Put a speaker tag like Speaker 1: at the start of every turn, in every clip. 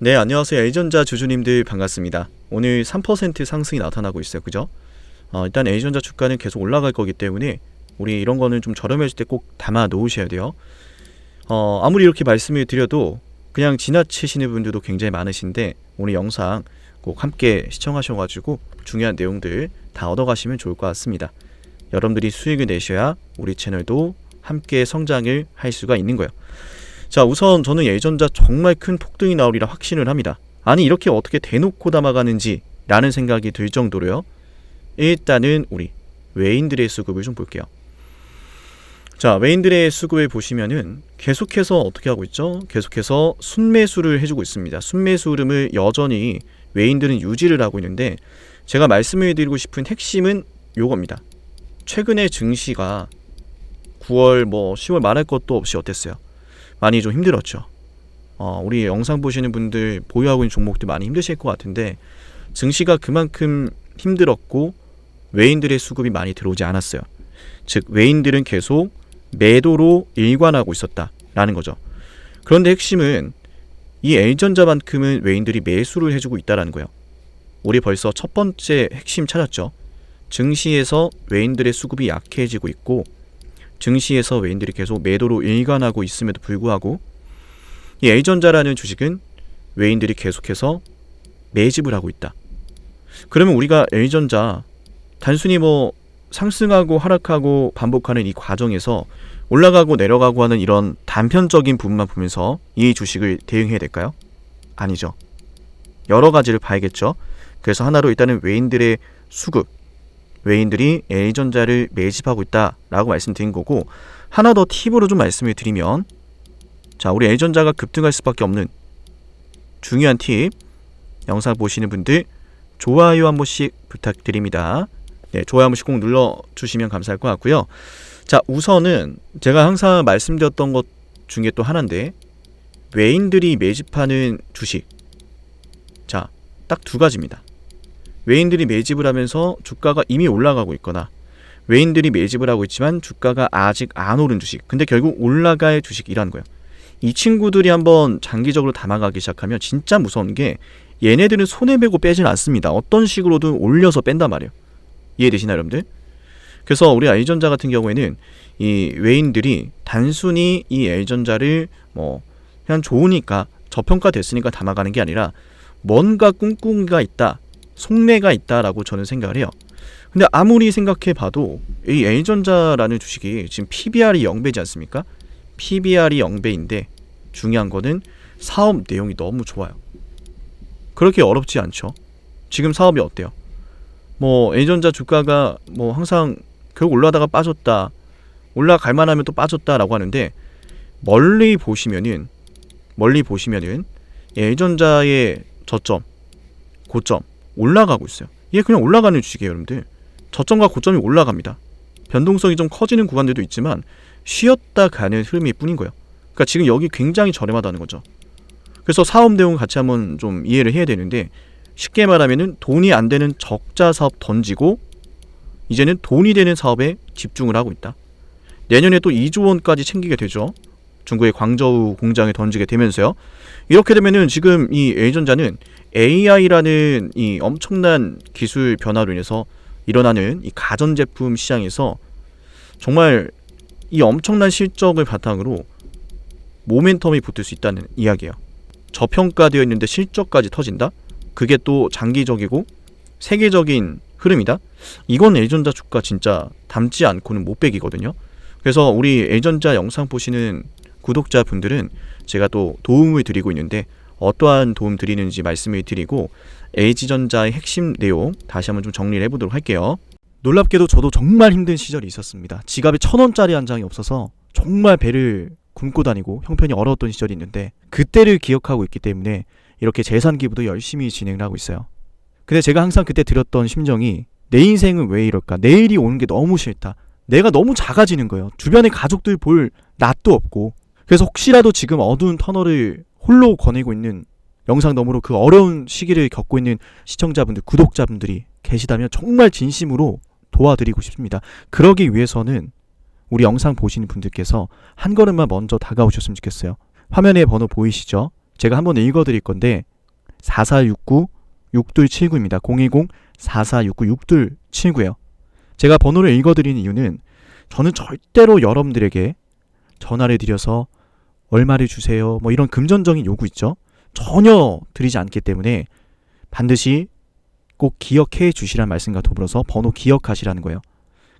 Speaker 1: 네, 안녕하세요. A전자 주주님들 반갑습니다. 오늘 3% 상승이 나타나고 있어요. 그죠? 어, 일단 A전자 주가는 계속 올라갈 거기 때문에 우리 이런 거는 좀 저렴해질 때 꼭 담아 놓으셔야 돼요. 어, 아무리 이렇게 말씀을 드려도 그냥 지나치시는 분들도 굉장히 많으신데 오늘 영상 꼭 함께 시청하셔가지고 중요한 내용들 다 얻어가시면 좋을 것 같습니다. 여러분들이 수익을 내셔야 우리 채널도 함께 성장을 할 수가 있는 거예요. 자, 우선 저는 예전자 정말 큰 폭등이 나오리라 확신을 합니다. 아니, 이렇게 어떻게 대놓고 담아가는지 라는 생각이 들 정도로요. 일단은 우리 외인들의 수급을 좀 볼게요. 자, 외인들의 수급을 보시면은 계속해서 어떻게 하고 있죠? 계속해서 순매수를 해주고 있습니다. 순매수 흐름을 여전히 외인들은 유지를 하고 있는데 제가 말씀을 드리고 싶은 핵심은 요겁니다. 최근에 증시가 9월 뭐 10월 말할 것도 없이 어땠어요? 많이 좀 힘들었죠. 어, 우리 영상 보시는 분들 보유하고 있는 종목들 많이 힘드실 것 같은데 증시가 그만큼 힘들었고 외인들의 수급이 많이 들어오지 않았어요. 즉 외인들은 계속 매도로 일관하고 있었다라는 거죠. 그런데 핵심은 이 A전자만큼은 외인들이 매수를 해주고 있다라는 거예요. 우리 벌써 첫 번째 핵심 찾았죠. 증시에서 외인들의 수급이 약해지고 있고 증시에서 외인들이 계속 매도로 일관하고 있음에도 불구하고 이 A전자라는 주식은 외인들이 계속해서 매집을 하고 있다. 그러면 우리가 A전자 단순히 뭐 상승하고 하락하고 반복하는 이 과정에서 올라가고 내려가고 하는 이런 단편적인 부분만 보면서 이 주식을 대응해야 될까요? 아니죠. 여러 가지를 봐야겠죠. 그래서 하나로 일단은 외인들의 수급, 외인들이 A전자를 매집하고 있다라고 말씀드린 거고 하나 더 팁으로 좀 말씀을 드리면 자 우리 A전자가 급등할 수밖에 없는 중요한 팁 영상 보시는 분들 좋아요 한 번씩 부탁드립니다. 네, 좋아요 한 번씩 꼭 눌러주시면 감사할 것 같고요. 자 우선은 제가 항상 말씀드렸던 것 중에 또 하나인데 외인들이 매집하는 주식 자 딱 두 가지입니다. 외인들이 매집을 하면서 주가가 이미 올라가고 있거나 외인들이 매집을 하고 있지만 주가가 아직 안 오른 주식. 근데 결국 올라갈 주식이라는 거예요. 이 친구들이 한번 장기적으로 담아가기 시작하면 진짜 무서운 게 얘네들은 손에 메고 빼진 않습니다. 어떤 식으로든 올려서 뺀단 말이에요. 이해되시나요, 여러분들? 그래서 우리 A전자 같은 경우에는 이 외인들이 단순히 이 A전자를 뭐 그냥 좋으니까 저평가 됐으니까 담아가는 게 아니라 뭔가 꿍꿍이가 있다. 속내가 있다라고 저는 생각을 해요. 근데 아무리 생각해 봐도 이 A전자라는 주식이 지금 PBR이 0배지 않습니까? PBR이 0배인데 중요한 거는 사업 내용이 너무 좋아요. 그렇게 어렵지 않죠. 지금 사업이 어때요? 뭐 A전자 주가가 뭐 항상 결국 올라다가 빠졌다. 올라갈 만하면 또 빠졌다라고 하는데 멀리 보시면은 멀리 보시면은 A전자의 저점, 고점 올라가고 있어요. 이게 그냥 올라가는 주식이에요, 여러분들. 저점과 고점이 올라갑니다. 변동성이 좀 커지는 구간들도 있지만 쉬었다 가는 흐름일 뿐인 거예요. 그러니까 지금 여기 굉장히 저렴하다는 거죠. 그래서 사업 내용 같이 한번 좀 이해를 해야 되는데 쉽게 말하면은 돈이 안 되는 적자 사업 던지고 이제는 돈이 되는 사업에 집중을 하고 있다. 내년에 또 2조 원까지 챙기게 되죠. 중국의 광저우 공장에 던지게 되면서요. 이렇게 되면은 지금 이 A전자는 AI라는 이 엄청난 기술 변화로 인해서 일어나는 이 가전제품 시장에서 정말 이 엄청난 실적을 바탕으로 모멘텀이 붙을 수 있다는 이야기예요. 저평가되어 있는데 실적까지 터진다? 그게 또 장기적이고 세계적인 흐름이다? 이건 A전자 주가 진짜 담지 않고는 못 빼기거든요. 그래서 우리 A전자 영상 보시는 구독자분들은 제가 또 도움을 드리고 있는데 어떠한 도움 드리는지 말씀을 드리고 LG전자의 핵심 내용 다시 한번 좀 정리를 해보도록 할게요. 놀랍게도 저도 정말 힘든 시절이 있었습니다. 지갑에 천 원짜리 한 장이 없어서 정말 배를 굶고 다니고 형편이 어려웠던 시절이 있는데 그때를 기억하고 있기 때문에 이렇게 재산 기부도 열심히 진행을 하고 있어요. 근데 제가 항상 그때 들었던 심정이 내 인생은 왜 이럴까? 내일이 오는 게 너무 싫다. 내가 너무 작아지는 거예요. 주변에 가족들 볼 낯도 없고. 그래서 혹시라도 지금 어두운 터널을 홀로 거내고 있는 영상 너머로 그 어려운 시기를 겪고 있는 시청자분들, 구독자분들이 계시다면 정말 진심으로 도와드리고 싶습니다. 그러기 위해서는 우리 영상 보시는 분들께서 한 걸음만 먼저 다가오셨으면 좋겠어요. 화면에 번호 보이시죠? 제가 한번 읽어드릴 건데 4469 6279입니다. 010 4469 6279예요. 제가 번호를 읽어드리는 이유는 저는 절대로 여러분들에게 전화를 드려서 얼마를 주세요. 뭐 이런 금전적인 요구 있죠. 전혀 드리지 않기 때문에 반드시 꼭 기억해 주시란 말씀과 더불어서 번호 기억하시라는 거예요.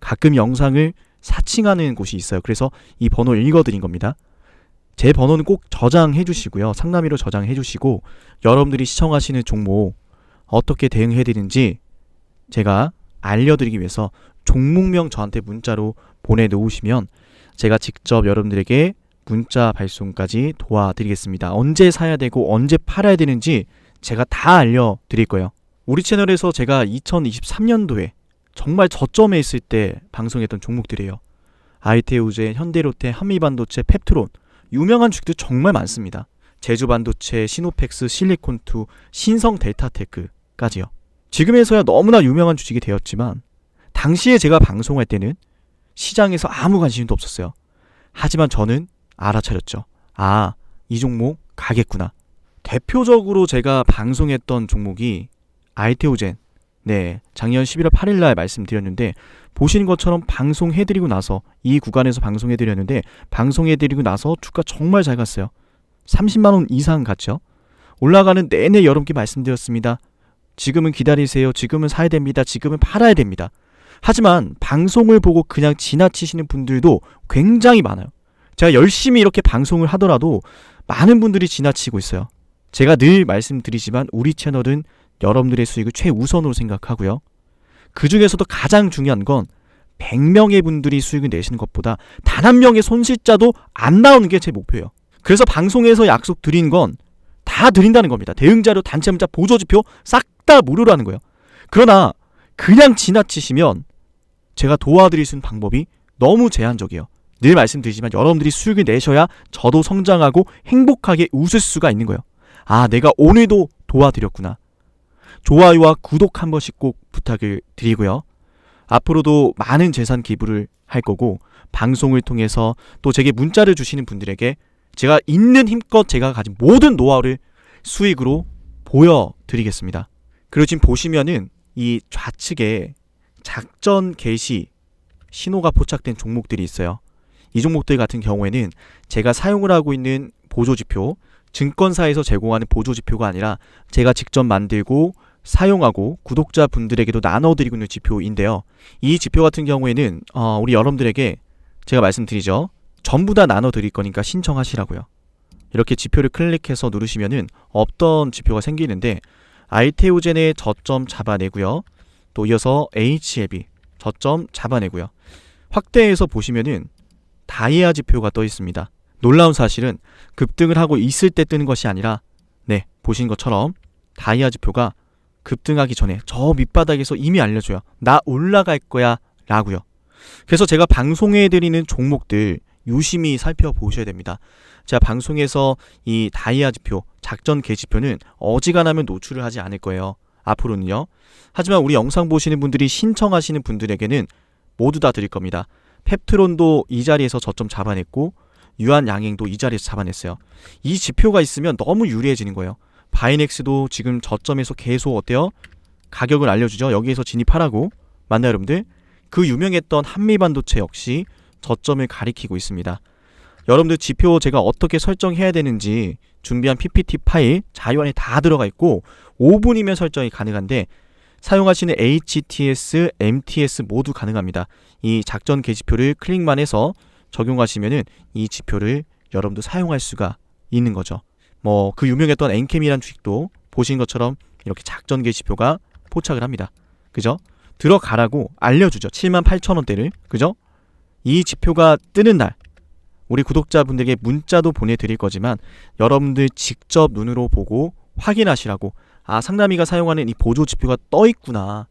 Speaker 1: 가끔 영상을 사칭하는 곳이 있어요. 그래서 이 번호 읽어드린 겁니다. 제 번호는 꼭 저장해 주시고요. 상남이로 저장해 주시고 여러분들이 시청하시는 종목 어떻게 대응해야 되는지 제가 알려드리기 위해서 종목명 저한테 문자로 보내놓으시면 제가 직접 여러분들에게 문자 발송까지 도와드리겠습니다. 언제 사야 되고 언제 팔아야 되는지 제가 다 알려드릴 거예요. 우리 채널에서 제가 2023년도에 정말 저점에 있을 때 방송했던 종목들이에요. 아이테우제, 현대로테, 한미반도체, 펩트론 유명한 주식들 정말 많습니다. 제주반도체, 시노펙스, 실리콘투, 신성 델타테크까지요. 지금에서야 너무나 유명한 주식이 되었지만 당시에 제가 방송할 때는 시장에서 아무 관심도 없었어요. 하지만 저는 알아차렸죠. 아, 이 종목 가겠구나. 대표적으로 제가 방송했던 종목이 아이테오젠. 네, 작년 11월 8일 날 말씀드렸는데 보시는 것처럼 방송해 드리고 나서 이 구간에서 방송해 드렸는데 방송해 드리고 나서 주가 정말 잘 갔어요. 30만 원 이상 갔죠. 올라가는 내내 여러분께 말씀드렸습니다. 지금은 기다리세요. 지금은 사야 됩니다. 지금은 팔아야 됩니다. 하지만 방송을 보고 그냥 지나치시는 분들도 굉장히 많아요. 제가 열심히 이렇게 방송을 하더라도 많은 분들이 지나치고 있어요. 제가 늘 말씀드리지만 우리 채널은 여러분들의 수익을 최우선으로 생각하고요. 그 중에서도 가장 중요한 건 100명의 분들이 수익을 내시는 것보다 단 한 명의 손실자도 안 나오는 게 제 목표예요. 그래서 방송에서 약속 드린 건 다 드린다는 겁니다. 대응자료, 단체 문자, 보조지표 싹 다 무료라는 거예요. 그러나 그냥 지나치시면 제가 도와드릴 수 있는 방법이 너무 제한적이에요. 늘 말씀드리지만 여러분들이 수익을 내셔야 저도 성장하고 행복하게 웃을 수가 있는 거예요. 아, 내가 오늘도 도와드렸구나. 좋아요와 구독 한 번씩 꼭 부탁을 드리고요. 앞으로도 많은 재산 기부를 할 거고 방송을 통해서 또 제게 문자를 주시는 분들에게 제가 있는 힘껏 제가 가진 모든 노하우를 수익으로 보여드리겠습니다. 그리고 지금 보시면은 이 좌측에 작전 개시 신호가 포착된 종목들이 있어요. 이 종목들 같은 경우에는 제가 사용을 하고 있는 보조지표, 증권사에서 제공하는 보조지표가 아니라 제가 직접 만들고 사용하고 구독자분들에게도 나눠드리고 있는 지표인데요. 이 지표 같은 경우에는 어, 우리 여러분들에게 제가 말씀드리죠. 전부 다 나눠드릴 거니까 신청하시라고요. 이렇게 지표를 클릭해서 누르시면은 어떤 지표가 생기는데 아이테오젠의 저점 잡아내고요. 또 이어서 HLB 저점 잡아내고요. 확대해서 보시면은 다이아 지표가 떠 있습니다. 놀라운 사실은 급등을 하고 있을 때 뜨는 것이 아니라 네 보신 것처럼 다이아 지표가 급등하기 전에 저 밑바닥에서 이미 알려줘요. 나 올라갈 거야 라고요. 그래서 제가 방송해 드리는 종목들 유심히 살펴보셔야 됩니다. 제가 방송에서 이 다이아 지표, 작전 개지표는 어지간하면 노출을 하지 않을 거예요. 앞으로는요. 하지만 우리 영상 보시는 분들이 신청하시는 분들에게는 모두 다 드릴 겁니다. 펩트론도 이 자리에서 저점 잡아냈고 유한 양행도 이 자리에서 잡아냈어요. 이 지표가 있으면 너무 유리해지는 거예요. 바이넥스도 지금 저점에서 계속 어때요? 가격을 알려주죠. 여기에서 진입하라고. 맞나요, 여러분들? 그 유명했던 한미반도체 역시 저점을 가리키고 있습니다. 여러분들 지표 제가 어떻게 설정해야 되는지 준비한 PPT 파일 자유안에 다 들어가 있고 5분이면 설정이 가능한데 사용하시는 HTS, MTS 모두 가능합니다. 이 작전 계지표를 클릭만 해서 적용하시면은 이 지표를 여러분도 사용할 수가 있는 거죠. 뭐 그 유명했던 엔캠이란 주식도 보신 것처럼 이렇게 작전 계지표가 포착을 합니다. 그죠? 들어가라고 알려주죠. 7만 8천 원대를. 그죠? 이 지표가 뜨는 날 우리 구독자분들에게 문자도 보내드릴 거지만 여러분들 직접 눈으로 보고 확인하시라고 아 상남이가 사용하는 이 보조 지표가 떠 있구나.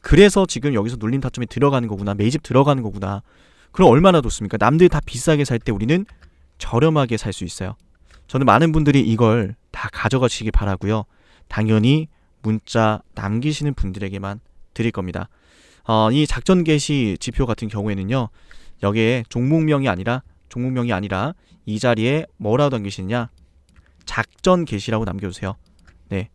Speaker 1: 그래서 지금 여기서 눌림 타점에 들어가는 거구나. 매집 들어가는 거구나. 그럼 얼마나 좋습니까? 남들 다 비싸게 살 때 우리는 저렴하게 살 수 있어요. 저는 많은 분들이 이걸 다 가져가시기 바라고요. 당연히 문자 남기시는 분들에게만 드릴 겁니다. 어, 이 작전 개시 지표 같은 경우에는요 여기에 종목명이 아니라 종목명이 아니라 이 자리에 뭐라고 남기시느냐? 작전 개시라고 남겨주세요. 네.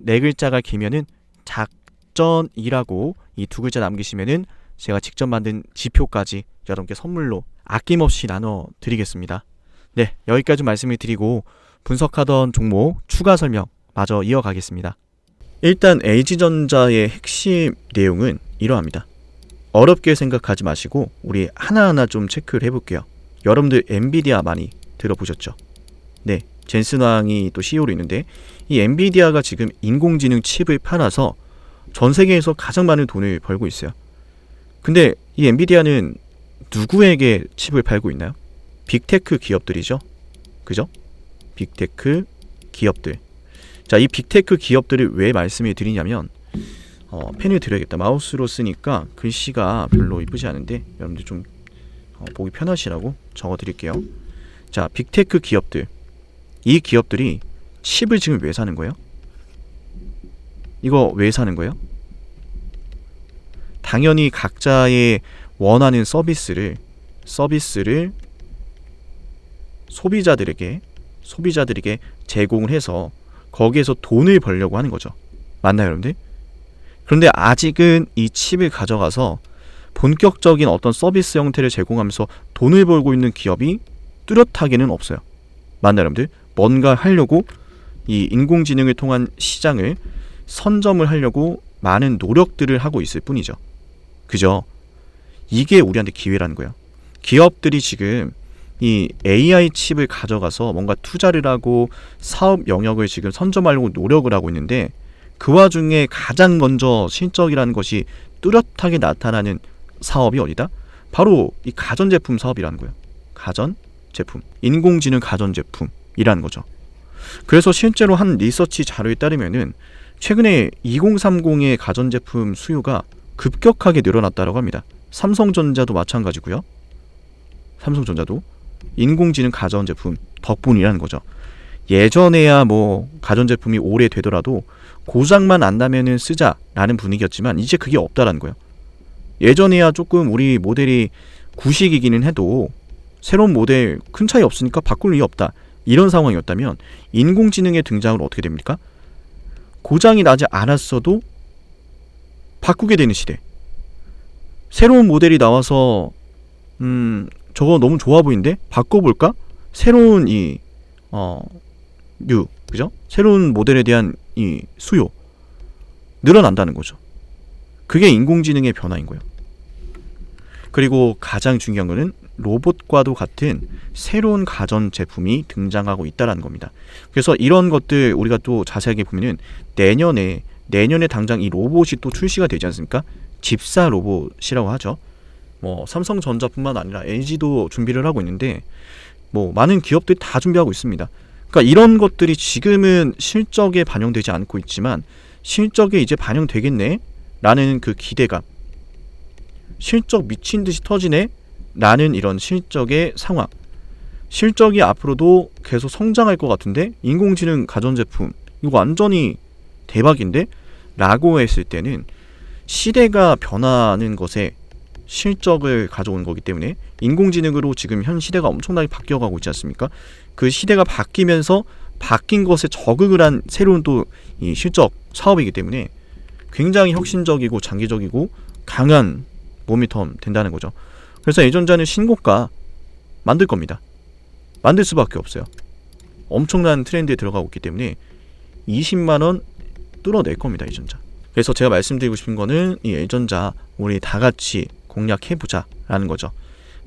Speaker 1: 네 글자가 길면은 작전이라고 이 두 글자 남기시면은 제가 직접 만든 지표까지 여러분께 선물로 아낌없이 나눠 드리겠습니다. 네, 여기까지 말씀을 드리고 분석하던 종목 추가 설명 마저 이어가겠습니다. 일단 LG전자의 핵심 내용은 이러합니다. 어렵게 생각하지 마시고 우리 하나하나 좀 체크를 해볼게요. 여러분들 엔비디아 많이 들어보셨죠? 네, 젠슨 왕이 또 CEO로 있는데 이 엔비디아가 지금 인공지능 칩을 팔아서 전 세계에서 가장 많은 돈을 벌고 있어요. 근데 이 엔비디아는 누구에게 칩을 팔고 있나요? 빅테크 기업들이죠. 그죠? 빅테크 기업들. 자, 이 빅테크 기업들을 왜 말씀을 드리냐면 어, 펜을 드려야겠다. 마우스로 쓰니까 글씨가 별로 이쁘지 않은데 여러분들 좀 어, 보기 편하시라고 적어 드릴게요. 자, 빅테크 기업들. 이 기업들이 칩을 지금 왜 사는 거예요? 이거 왜 사는 거예요? 당연히 각자의 원하는 서비스를 서비스를 소비자들에게 소비자들에게 제공을 해서 거기에서 돈을 벌려고 하는 거죠. 맞나요, 여러분들? 그런데 아직은 이 칩을 가져가서 본격적인 어떤 서비스 형태를 제공하면서 돈을 벌고 있는 기업이 뚜렷하게는 없어요. 맞나요, 여러분들? 뭔가 하려고 이 인공지능을 통한 시장을 선점을 하려고 많은 노력들을 하고 있을 뿐이죠. 그죠? 이게 우리한테 기회라는 거예요. 기업들이 지금 이 AI 칩을 가져가서 뭔가 투자를 하고 사업 영역을 지금 선점하려고 노력을 하고 있는데 그 와중에 가장 먼저 실적이라는 것이 뚜렷하게 나타나는 사업이 어디다? 바로 이 가전제품 사업이라는 거예요. 가전제품. 인공지능 가전제품이라는 거죠. 그래서 실제로 한 리서치 자료에 따르면은 최근에 2030의 가전제품 수요가 급격하게 늘어났다고 합니다. 삼성전자도 마찬가지고요. 삼성전자도 인공지능 가전제품 덕분이라는 거죠. 예전에야 뭐 가전제품이 오래 되더라도 고장만 안 나면은 쓰자라는 분위기였지만 이제 그게 없다라는 거예요. 예전에야 조금 우리 모델이 구식이기는 해도 새로운 모델 큰 차이 없으니까 바꿀 일이 없다. 이런 상황이었다면 인공지능의 등장으로 어떻게 됩니까? 고장이 나지 않았어도 바꾸게 되는 시대. 새로운 모델이 나와서 음 저거 너무 좋아 보이는데 바꿔볼까? 새로운 이 어, 류 그죠? 새로운 모델에 대한 이 수요 늘어난다는 거죠. 그게 인공지능의 변화인 거예요. 그리고 가장 중요한 거는 로봇과도 같은 새로운 가전 제품이 등장하고 있다라는 겁니다. 그래서 이런 것들 우리가 또 자세하게 보면은 내년에 내년에 당장 이 로봇이 또 출시가 되지 않습니까? 집사 로봇이라고 하죠. 뭐 삼성전자뿐만 아니라 LG도 준비를 하고 있는데 뭐 많은 기업들이 다 준비하고 있습니다. 그러니까 이런 것들이 지금은 실적에 반영되지 않고 있지만 실적에 이제 반영되겠네 라는 그 기대감 실적 미친 듯이 터지네 라는 이런 실적의 상황 실적이 앞으로도 계속 성장할 것 같은데 인공지능 가전제품 이거 완전히 대박인데 라고 했을 때는 시대가 변하는 것에 실적을 가져온 거기 때문에 인공지능으로 지금 현 시대가 엄청나게 바뀌어가고 있지 않습니까? 그 시대가 바뀌면서 바뀐 것에 적응을 한 새로운 또 이 실적 사업이기 때문에 굉장히 혁신적이고 장기적이고 강한 모미텀 된다는 거죠. 그래서 예전자는 신고가 만들 겁니다. 만들 수밖에 없어요. 엄청난 트렌드에 들어가고 있기 때문에 20만 원 뚫어낼 겁니다. 예전자. 그래서 제가 말씀드리고 싶은 거는 이 예전자 우리 다 같이 공략해 보자 라는 거죠.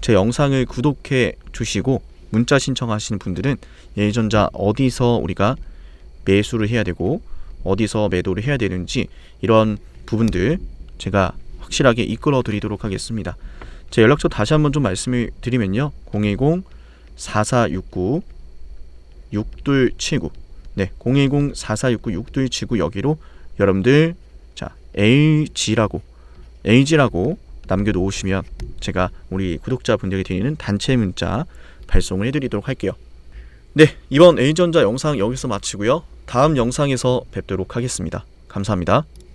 Speaker 1: 제 영상을 구독해 주시고 문자 신청하시는 분들은 예전자 어디서 우리가 매수를 해야 되고 어디서 매도를 해야 되는지 이런 부분들 제가 확실하게 이끌어 드리도록 하겠습니다. 제 연락처 다시 한번 좀 말씀을 드리면요. 010 4469 6279 네, 010 4469 6279 여기로 여러분들 자, LG라고 LG라고 남겨 놓으시면 제가 우리 구독자분들에게 드리는 단체 문자 발송을 해 드리도록 할게요. 네, 이번 A전자 영상 여기서 마치고요. 다음 영상에서 뵙도록 하겠습니다. 감사합니다.